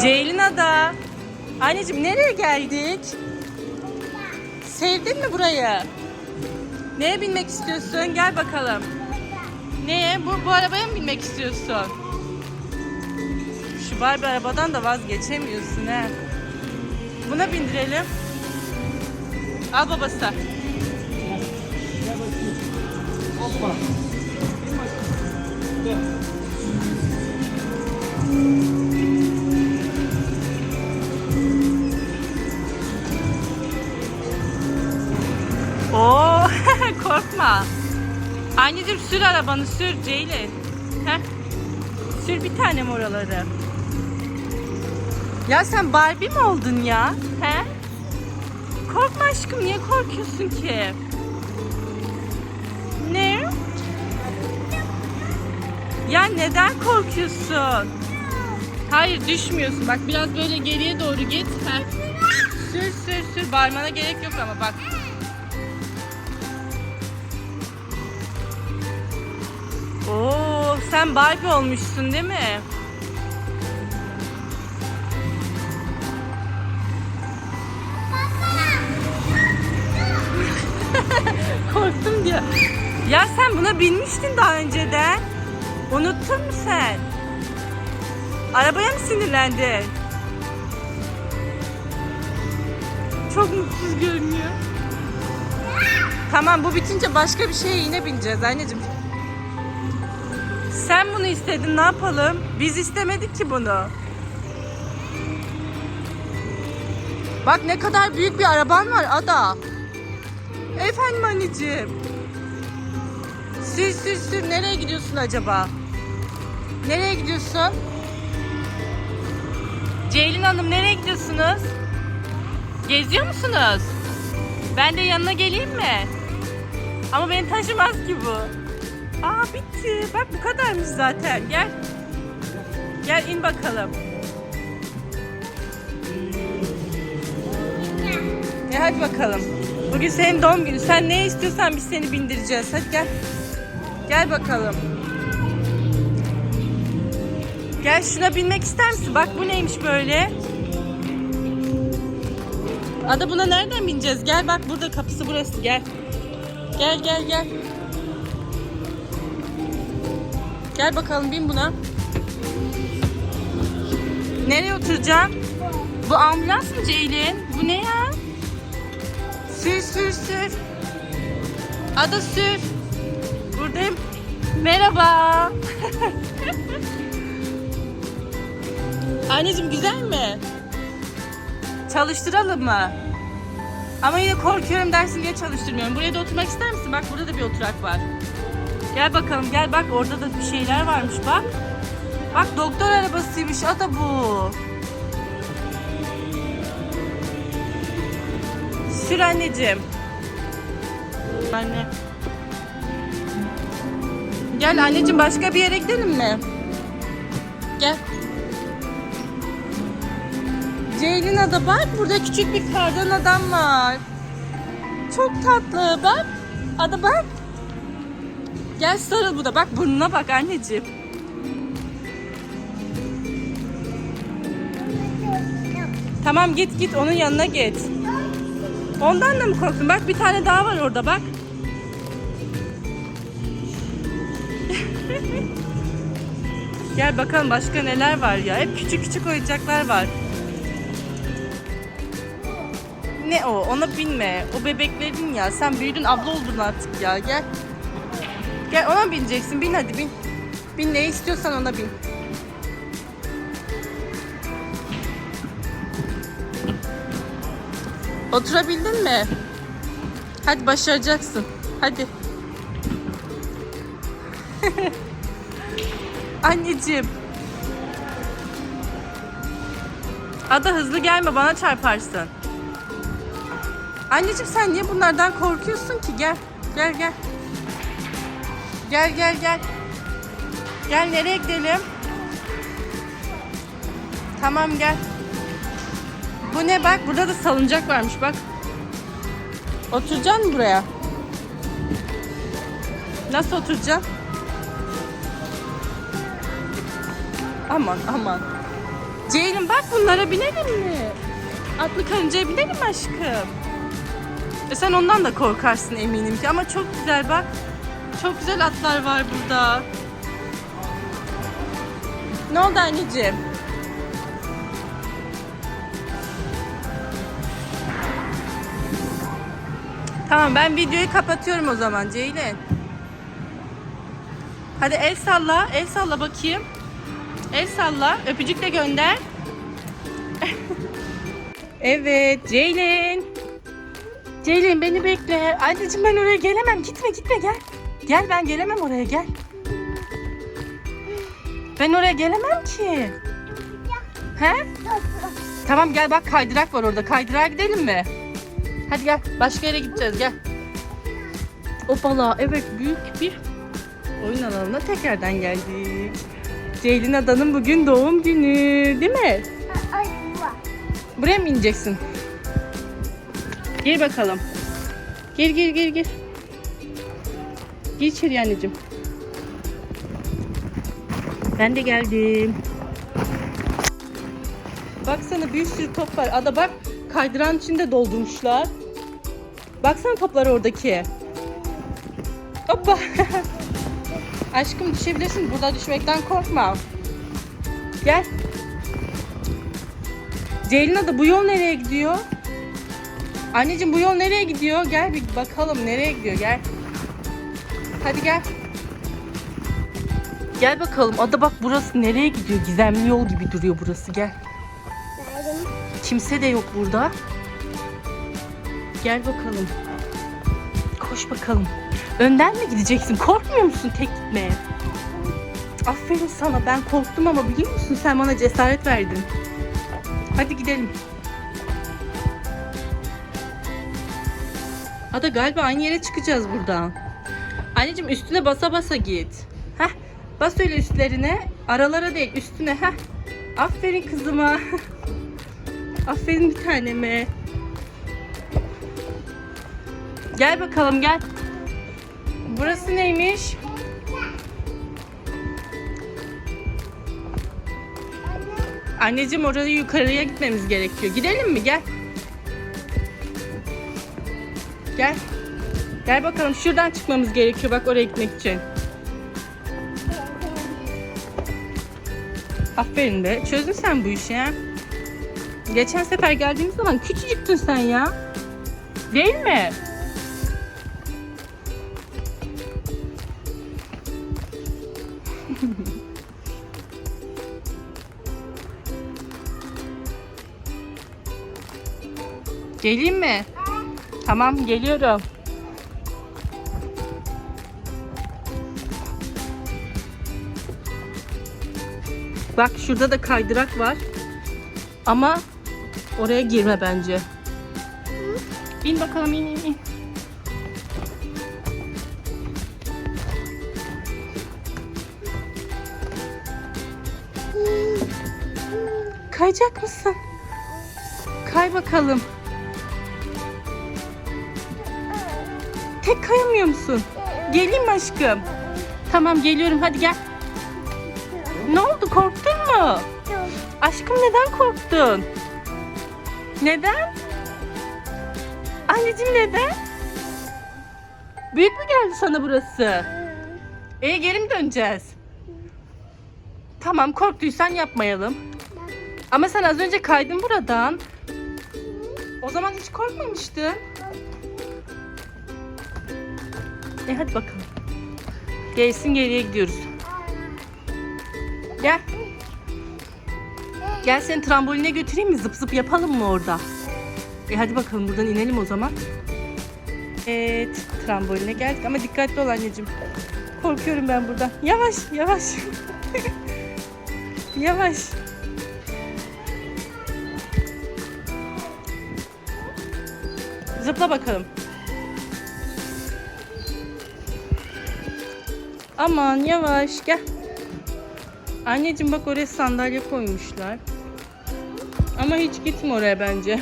Ceylin Ada. Anneciğim nereye geldik? Sevdin mi burayı? Neye binmek istiyorsun? Gel bakalım. Neye? Bu, bu arabaya mı binmek istiyorsun? Şu Barbie arabadan da vazgeçemiyorsun he. Buna bindirelim. Al babası. Hoppa. Anneciğim sür arabanı sür Ceylin. Heh. Sür bir tane oraları. Ya sen Barbie mi oldun ya? He? Korkma aşkım niye korkuyorsun ki? Ne? Ya neden korkuyorsun? Hayır düşmüyorsun. Bak biraz böyle geriye doğru git. Heh. Sür sür sür. Bağırmana gerek yok ama bak. Sen Barbie olmuşsun değil mi? Korktum diyor. Ya sen buna binmiştin daha önceden. Unuttun mu sen? Arabaya mı sinirlendin? Çok mutsuz görünüyor. Tamam bu bitince başka bir şeye yine bineceğiz anneciğim. Sen bunu istedin ne yapalım? Biz istemedik ki bunu. Bak ne kadar büyük bir araban var Ada. Efendim anneciğim. Sür sür sür nereye gidiyorsun acaba? Nereye gidiyorsun? Ceylin Hanım nereye gidiyorsunuz? Geziyor musunuz? Ben de yanına geleyim mi? Ama beni taşımaz ki bu. Aa bitti. Bak bu kadarmış zaten. Gel. Gel in bakalım. E hadi bakalım. Bugün senin doğum günü. Sen ne istiyorsan biz seni bindireceğiz. Hadi gel. Gel bakalım. Gel şuna binmek ister misin? Bak bu neymiş böyle? Ada buna nereden bineceğiz? Gel bak burada kapısı burası gel. Gel gel gel. Gel bakalım bin buna. Nereye oturacağım? Bu ambulans mı Ceylin? Bu ne ya? Sür sür sür. Ada sür. Buradayım. Merhaba. Anneciğim güzel mi? Çalıştıralım mı? Ama yine korkuyorum dersin diye çalıştırmıyorum. Buraya da oturmak ister misin? Bak burada da bir oturak var. Gel bakalım gel bak orada da bir şeyler varmış bak. Bak doktor arabasıymış ata bu. Sür anneciğim. Anne. Gel anneciğim başka bir yere gidelim mi? Gel. Ceylin ada bak burada küçük bir kardan adam var. Çok tatlı bak. Ada bak. Gel sarıl bu da. Bak burnuna bak anneciğim. Tamam git git onun yanına git. Ondan da mı korktun? Bak bir tane daha var orada bak. Gel bakalım başka neler var ya. Hep küçük küçük oyuncaklar var. Ne o? Ona binme. O bebeklerin ya. Sen büyüdün abla oldun artık ya. Gel. Gel ona bineceksin. Bin hadi bin. Bin ne istiyorsan ona bin. Oturabildin mi? Hadi başaracaksın. Hadi. Anneciğim. Ada hızlı gelme bana çarparsın. Anneciğim sen niye bunlardan korkuyorsun ki? Gel. Gel gel. Gel gel gel. Gel nereye gidelim? Tamam gel. Bu ne bak burada da salıncak varmış bak. Oturacaksın mı buraya? Nasıl oturacaksın? Aman aman. Ceylin bak bunlara binelim mi? Atlı karıncaya binelim aşkım? E sen ondan da korkarsın eminim ki ama çok güzel bak. Çok güzel atlar var burada. Ne oldu anneciğim? Tamam ben videoyu kapatıyorum o zaman Ceylin. Hadi el salla, el salla bakayım. El salla, öpücük de gönder. evet, Ceylin. Ceylin beni bekle. Anneciğim ben oraya gelemem. Gitme gitme gel. Gel ben gelemem oraya gel. Ben oraya gelemem ki. He? Tamam gel bak kaydırak var orada. Kaydırağa gidelim mi? Hadi gel. Başka yere gideceğiz gel. Opala evet büyük bir oyun alanına tekrardan geldik. Ceylin Adan'ın bugün doğum günü değil mi? Buraya mı ineceksin? Gir bakalım. Gir gir gir gir. Gir içeri anneciğim. Ben de geldim. Baksana bir sürü top var. Ada bak kaydıran içinde doldurmuşlar. Baksana toplar oradaki. Hoppa. Aşkım düşebilirsin. Burada düşmekten korkma. Gel. Ceylin Ada bu yol nereye gidiyor? Anneciğim bu yol nereye gidiyor? Gel bir bakalım nereye gidiyor gel. Hadi gel. Gel bakalım. Ada bak burası nereye gidiyor? Gizemli yol gibi duruyor burası gel. Nerede? Kimse de yok burada. Gel bakalım. Koş bakalım. Önden mi gideceksin? Korkmuyor musun tek gitmeye? Aferin sana. Ben korktum ama biliyor musun? Sen bana cesaret verdin. Hadi gidelim. Ada galiba aynı yere çıkacağız buradan. Anneciğim üstüne basa basa git. Heh. Bas öyle üstlerine. Aralara değil üstüne. Heh. Aferin kızıma. Aferin bir taneme. Gel bakalım gel. Burası neymiş? Anneciğim oraya yukarıya gitmemiz gerekiyor. Gidelim mi? Gel. Gel. Gel bakalım şuradan çıkmamız gerekiyor bak oraya gitmek için. Aferin be. Çözdün sen bu işi. Geçen sefer geldiğimiz zaman küçücüktün sen ya. Değil mi? Geleyim mi? Tamam geliyorum. Bak şurada da kaydırak var. Ama oraya girme bence. İn bakalım in in in. Kayacak mısın? Kay bakalım. Tek kayamıyor musun? Geleyim aşkım? Tamam geliyorum hadi gel. Ne oldu korktun mu? Aşkım neden korktun? Neden? Anneciğim neden? Büyük mü geldi sana burası? E geri mi döneceğiz? Tamam korktuysan yapmayalım. Ama sen az önce kaydın buradan. O zaman hiç korkmamıştın. E hadi bakalım. Gelsin geriye gidiyoruz. Gel. Gel seni tramboline götüreyim mi? Zıp zıp yapalım mı orada? E hadi bakalım buradan inelim o zaman. Evet tramboline geldik ama dikkatli ol anneciğim. Korkuyorum ben buradan. Yavaş yavaş. yavaş. Zıpla bakalım. Aman yavaş gel. Anneciğim bak oraya sandalye koymuşlar. Ama hiç gitme oraya bence.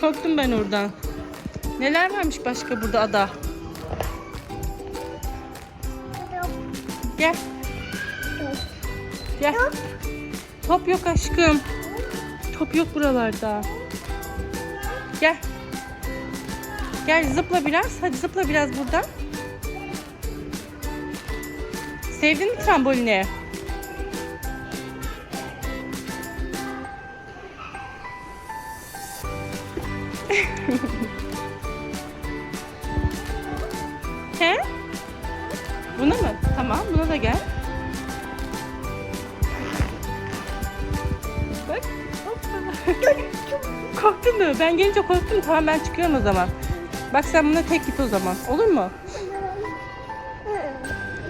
Korktum ben oradan. Neler varmış başka burada ada? Gel. Gel. Top yok aşkım. Top yok buralarda. Gel. Gel zıpla biraz. Hadi zıpla biraz buradan. Sevdin mi trambolini? He? Buna mı? Tamam, buna da gel. Bak. Korktun mu? Ben gelince korktum. Tamam ben çıkıyorum o zaman. Bak sen buna tek git o zaman. Olur mu?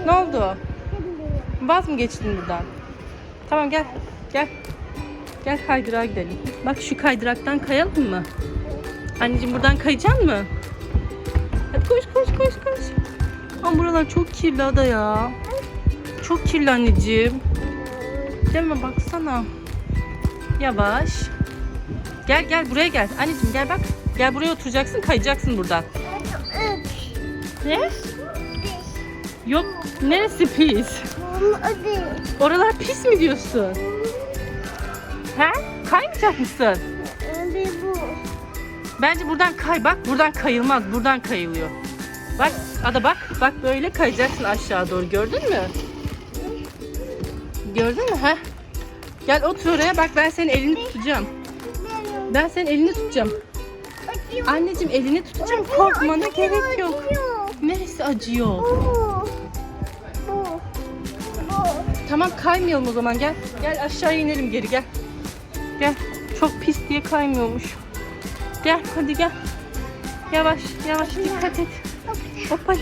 Ne oldu? Vaz mı geçtin buradan? Tamam gel. Gel. Gel kaydırağa gidelim. Bak şu kaydıraktan kayalım mı? Anneciğim buradan kayacaksın mı? Hadi koş koş koş koş. Ama buralar çok kirli ada ya. Çok kirli anneciğim. Mi? Baksana. Yavaş. Gel gel buraya gel. Anneciğim gel bak. Gel buraya oturacaksın kayacaksın buradan. Ne? Yok. Neresi pis? Oralar pis mi diyorsun? He? Kaymayacak mısın? Bu. Bence buradan kay. Bak buradan kayılmaz. Buradan kayılıyor. Bak ada bak. Bak böyle kayacaksın aşağı doğru. Gördün mü? Gördün mü? Heh. Gel otur oraya. Bak ben senin elini tutacağım. Ben senin elini tutacağım. Anneciğim elini tutacağım. Korkmana gerek yok. Neresi acıyor? Tamam kaymayalım o zaman gel. Gel aşağı inelim geri gel. Gel. Çok pis diye kaymıyormuş. Gel hadi gel. Yavaş yavaş dikkat et. Hoppala.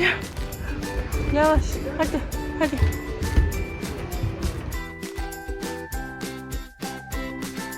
Yavaş hadi hadi.